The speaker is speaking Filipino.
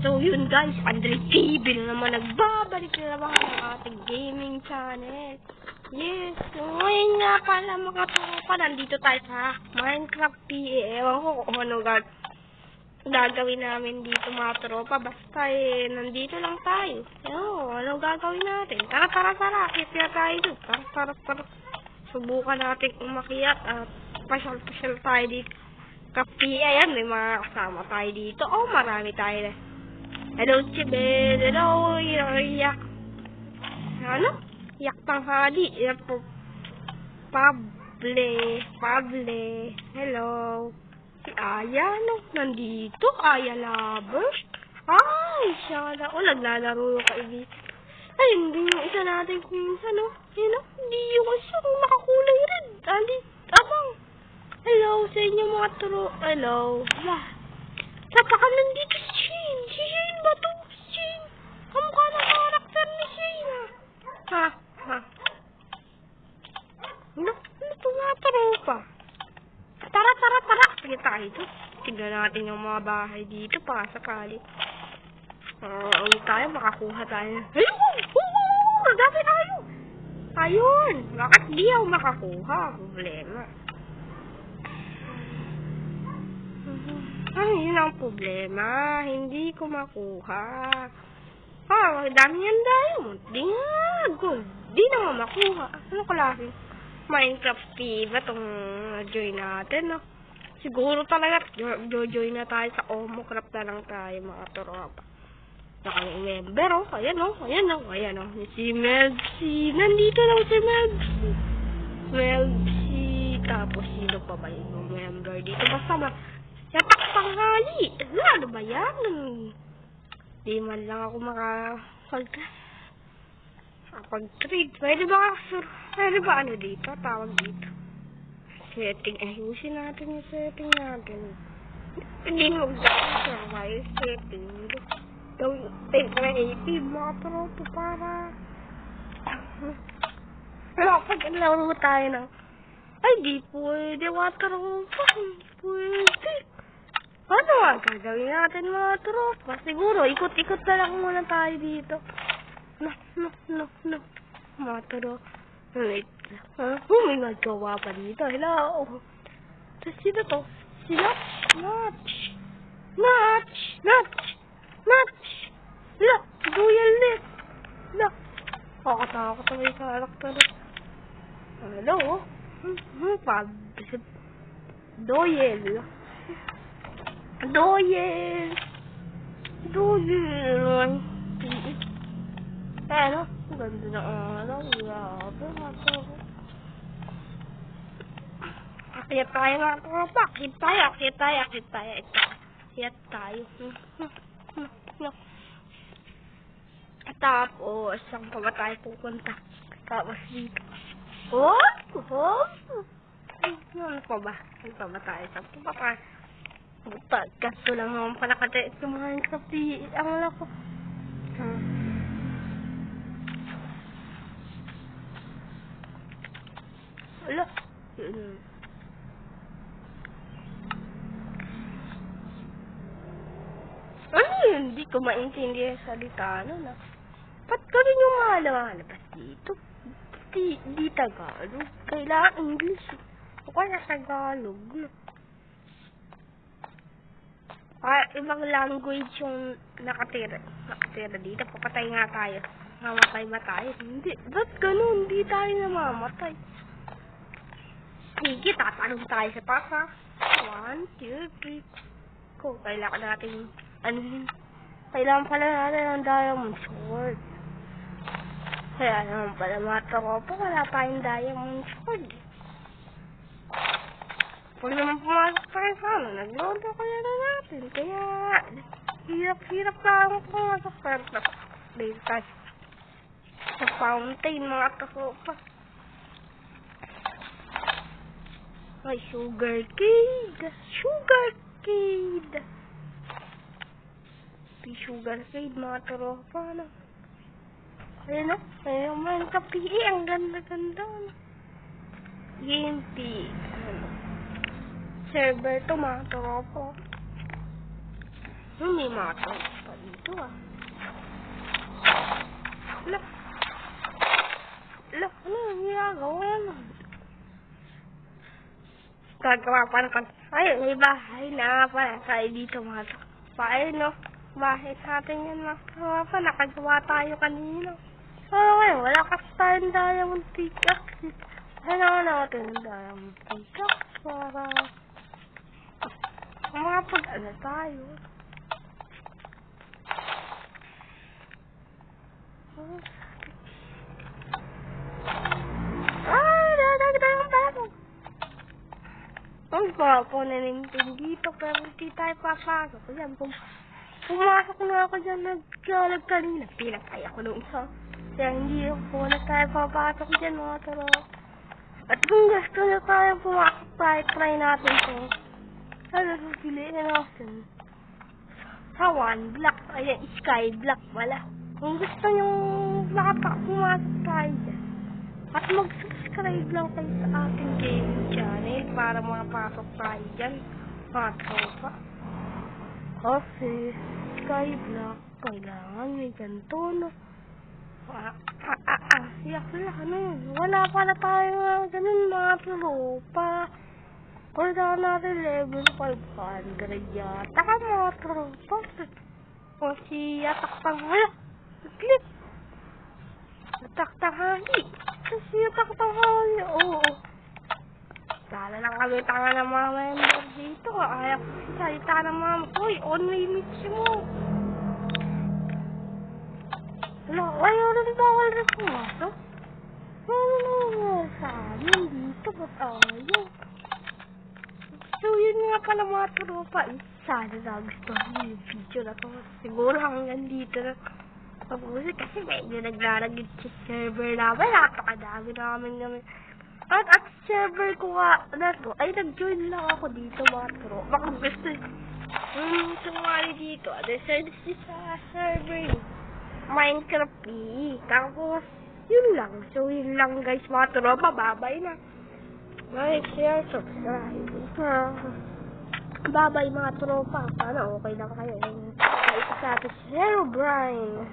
So yun guys, Andre TV na naman nagbabalik na naman ang ating gaming channel. Yes, so ngayon nga pala mga tropa, nandito tayo sa Minecraft PE. Ewan ko kung ano gag gagawin namin dito mga tropa. Basta eh, nandito lang tayo. Yo, ano gagawin natin? Tara, tara, tara. Kaya tayo doon. Tara, tara, tara. Subukan natin umakyat at pasyal-pasyal tayo dito. Kapi, ayan, may mga kasama tayo dito. Oh, marami tayo na. Hello, Chibel. Hello, yak. Ano? Yak tanghali. Yan po. Pable. Pable. Hello. Si Aya, no? Nandito? Aya Lovers? Ay, siya na. Oh, naglalaro yung kaibigan. Ay, hindi yung isa natin minsan, no? Yan, no? Hindi yung isa. Nakakulay red. Ali, abang. Hello sa inyo mga turo. Hello. Wah. Napaka nandito Ano? Ano to mga tropa? Tara, tara, tara. Sige tayo dito. Tignan natin yung mga bahay dito para sakali. Uh, ulit tayo, makakuha tayo. Ayun! Nagabi tayo! Ayun! Bakit di ako makakuha? Problema. Ay, yun ang problema. Hindi ko makuha. Ah, dami yan diamond. Di nga, gold. Di na nga makuha. Ano klase? Minecraft ba itong join natin, no? Siguro talaga, jo- join na tayo sa Omocraft na lang tayo, mga tropa. Naka-member, oh. Ayan, oh. Ayan, oh. Ayan, oh. Si Melsi. Nandito lang si Melsi. Melsi. Tapos, sino pa ba yung member dito? Basta ba, yatak pangali. Ano, ba yan? Di man lang ako makapag... Makapag-trade. Pwede ba, sir? Pwede ba ano dito? Tawag dito. Setting. Ayusin natin yung setting natin. Hindi mo survive setting. Gawin natin creative mga tropa para... Ano, pag laro tayo ng... Ay, di pwede. Water pa. Pwede. Ano ang gagawin natin mga tropa? Siguro, ikot-ikot na lang muna tayo dito. No, no, no, no. Mga tropa. Wait. Ha? Oh, may magawa pa dito. Hello. Tapos sino to? Si Notch. Notch. Notch. Notch. Hala. Duyan net. Hala. Kakatakot na may karakter. Hello. Hmm, pag... Doyel. Doyel. Doyel. Eh, Ang Ganda na ano. Grabe. mga Akit tayo mga tropa. Akit tayo. Akit tayo. Akit tayo. Ito. Akit tayo. Tapos, saan pa tayo pupunta? Tapos dito. Oh! Oh! Ano pa ba? Ano pa ba tayo? Saan pa ba tayo? Puta, gasto lang naman pala kasi mga yung kapi. Ang wala ko. Hmm. Wala. Yun. Ano yun? Hindi ko maintindihan yung salita ano na. Ba't ganun yung mga lumalabas dito? Di, di Tagalog. Kailangan English. O kaya Tagalog. Ah, ibang language yung nakatira. Nakatira dito. Papatay nga tayo. Mamatay ba tayo? Hindi. Ba't ganun? Hindi tayo namamatay. Sige, tatanong tayo sa ha. One, two, three. Ko, kailangan natin, ano yun? Kailangan pala natin ng diamond sword. Kaya naman pala mga tropa, wala tayong diamond sword. Pag naman pumasok tayo sa ano, nag-load ako na na natin. Kaya, hirap-hirap lang pumasok sa tayo. Sa fountain, mga tropa. Ay, sugar cane. Sugar cane. May sugar cane, mga tropa, no? Ayun, no? Ayun man, kapi. Ang ganda-ganda, no? Ano? Server to, mga tropa. Hindi mga tropa dito. ah. Ala. Ala, ano yung ginagawa mo? Gagawa pa ng Ay, may bahay na pala tayo dito mga bahay, no? Bahay natin yan mga tropa. Nakagawa tayo kanina. Oo, ngayon, wala kasi tayong diamond pickaxe. Ano natin yung diamond pickaxe para mga pag-ano tayo. Ah, Ang gwapo na Nintendo dito, pero hindi tayo papasok. Yan, pum pumasok na ako dyan, nagkalag kanina. Pinatay ako nung isa. Kaya hindi po na tayo papasok dyan, mga taro. At kung gusto nyo tayo pumasok tayo, try natin to. Ano, piliin natin. Sa one block, ayan, sky block wala. Kung gusto nyo makapak pumasok tayo dyan. At mag-subscribe lang kayo sa ating channel para makapasok tayo dyan, mga tropa. Kasi, skyblock, kailangan may ganito, no? Ah, ah, ah, ah, siyak lang, ano yun? Wala pala tayo mga ganun, mga tropa. Kailangan natin level 500 yata ka, mga tropa. O si Yatak Tanghaya, click. Yatak Tanghaya. Kasi Kami tanga ng mga member dito. Ayaw ko salita ng mga, Uy, on limits mo. Wala, ayaw rin bawal rin pumasok. Ano naman sa amin dito, ba't ayaw? So, yun nga pala mga tropa. Eh, sana nagustuhan niyo yung video na to. Siguro hanggang dito na pag-uusap kasi medyo naglalagit sa server namin. Napakadami namin namin. At at server ko nga na ay nag-join lang ako dito mga tropa. Kung gusto hmm, sumali dito. At search sa server Minecraft PE. Tapos, yun lang. So, yun lang guys mga tropa. Babay na. Like, share, subscribe. Uh, babay mga tropa. Sana okay lang kayo. Ay, sa atin, Zero Brian.